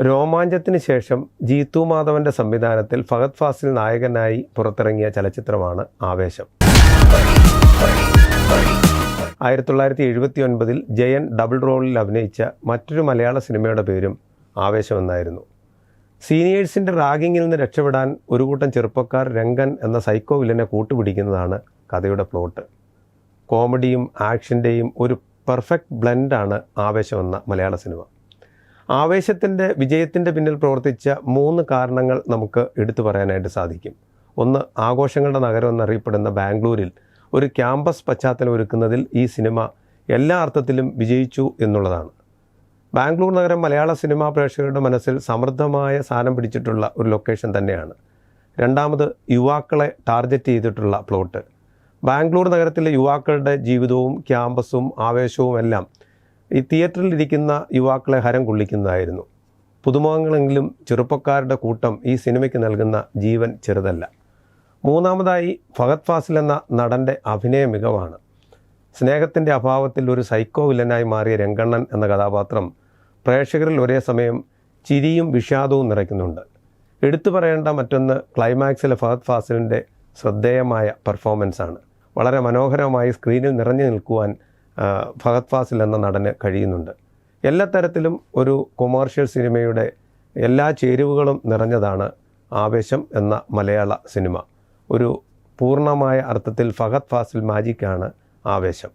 രോമാഞ്ചത്തിന് ശേഷം ജീത്തു മാധവന്റെ സംവിധാനത്തിൽ ഫഹദ് ഫാസിൽ നായകനായി പുറത്തിറങ്ങിയ ചലച്ചിത്രമാണ് ആവേശം. ആയിരത്തി തൊള്ളായിരത്തി എഴുപത്തി ഒൻപതിൽ ജയൻ ഡബിൾ റോളിൽ അഭിനയിച്ച മറ്റൊരു മലയാള സിനിമയുടെ പേരും ആവേശമെന്നായിരുന്നു. സീനിയേഴ്സിന്റെ റാഗിങ്ങിൽ നിന്ന് രക്ഷപ്പെടാൻ ഒരു കൂട്ടം ചെറുപ്പക്കാർ രംഗൻ എന്ന സൈക്കോ വില്ലനെ കൂട്ടുപിടിക്കുന്നതാണ് കഥയുടെ പ്ലോട്ട്. കോമഡിയും ആക്ഷന്റെയും ഒരു പെർഫെക്റ്റ് ബ്ലെൻഡാണ് ആവേശമെന്ന മലയാള സിനിമ. ആവേശത്തിന്റെ വിജയത്തിന്റെ പിന്നിൽ പ്രവർത്തിച്ച മൂന്ന് കാരണങ്ങൾ നമുക്ക് എടുത്തു പറയാനായിട്ട് സാധിക്കും. ഒന്ന് ആഘോഷങ്ങളുടെ നഗരം എന്നറിയപ്പെടുന്ന ബാംഗ്ലൂരിൽ ഒരു ക്യാമ്പസ് പശ്ചാത്തലം ഒരുക്കുന്നതിൽ ഈ സിനിമ എല്ലാ അർത്ഥത്തിലും വിജയിച്ചു എന്നുള്ളതാണ്. ബാംഗ്ലൂർ നഗരം മലയാള സിനിമാ പ്രേക്ഷകരുടെ മനസ്സിൽ സമൃദ്ധമായ സ്ഥാനം പിടിച്ചിട്ടുള്ള ഒരു ലൊക്കേഷൻ തന്നെയാണ്. രണ്ടാമത് യുവാക്കളെ ടാർഗറ്റ് ചെയ്തിട്ടുള്ള പ്ലോട്ട്. ബാംഗ്ലൂർ നഗരത്തിലെ യുവാക്കളുടെ ജീവിതവും ക്യാമ്പസും ആവേശവും എല്ലാം ഈ തിയേറ്ററിൽ ഇരിക്കുന്ന യുവാക്കളെ ഹരം കൊള്ളിക്കുന്നതായിരുന്നു. പുതുമുഖങ്ങളെങ്കിലും ചെറുപ്പക്കാരുടെ കൂട്ടം ഈ സിനിമയ്ക്ക് നൽകുന്ന ജീവൻ ചെറുതല്ല. മൂന്നാമതായി ഫഹദ് ഫാസിൽ എന്ന നടന്റെ അഭിനയ മികവാണ്. സ്നേഹത്തിന്റെ അഭാവത്തിൽ ഒരു സൈക്കോ വില്ലനായി മാറിയ രംഗണ്ണൻ എന്ന കഥാപാത്രം പ്രേക്ഷകരിൽ ഒരേ സമയം ചിരിയും വിഷാദവും നിറയ്ക്കുന്നുണ്ട്. എടുത്തു പറയേണ്ട മറ്റൊന്ന് ക്ലൈമാക്സിലെ ഫഹദ് ഫാസിലിന്റെ ശ്രദ്ധേയമായ പെർഫോമൻസാണ് വളരെ മനോഹരമായി സ്ക്രീനിൽ നിറഞ്ഞു നിൽക്കുവാൻ ഫഹദ് ഫാസിൽ എന്ന നടന് കഴിയുന്നുണ്ട്. എല്ലാ തരത്തിലും ഒരു കൊമേർഷ്യൽ സിനിമയുടെ എല്ലാ ചേരുവകളും നിറഞ്ഞതാണ് ആവേശം എന്ന മലയാള സിനിമ. ഒരു പൂർണമായ അർത്ഥത്തിൽ ഫഹദ് ഫാസിൽ മാജിക്കാണ് ആവേശം.